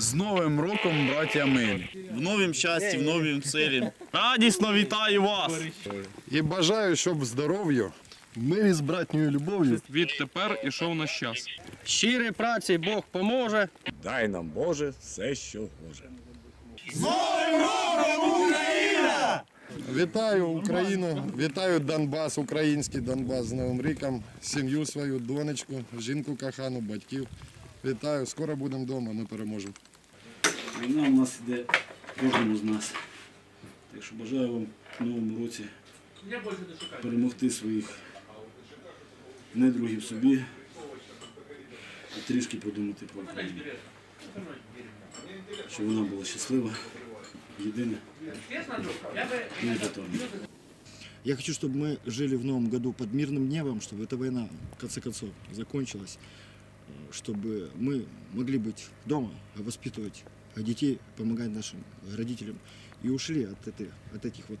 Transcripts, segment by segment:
З Новим роком, браття милі! В новім щасті, в новім силі. Радісно вітаю вас! І бажаю, щоб здоров'ю, мирі з братньою любов'ю Відтепер ішов наш час. Щирі праці Бог поможе. Дай нам Боже все, що гоже. Вітаю Україну, вітаю Донбас, український Донбас з Новим ріком, сім'ю свою, донечку, жінку кохану, батьків. Вітаю, скоро будемо вдома, ми переможемо. Війна у нас йде кожному з нас. Так що бажаю вам в новому році перемогти своїх недругів собі і трішки подумати про Україну. Щоб вона була щаслива, єдина і непотомна. Я хочу, чтобы мы жили в новом году под мирным небом, чтобы эта война, в конце концов, закончилась, э, чтобы мы могли быть дома, а воспитывать а детей, помогать нашим родителям и ушли от, этой, от этих вот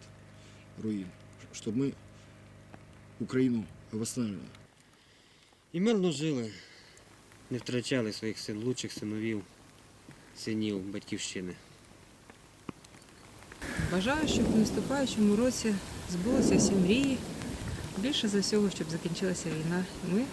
руин, чтобы мы Украину восстанавливали. І мирно жили, не втрачали своїх син, лучших синовів, синів, батьківщини. Бажаю, щоб в наступаючому році збулися всі мрії. Більше за всього, щоб закінчилася війна. і Ми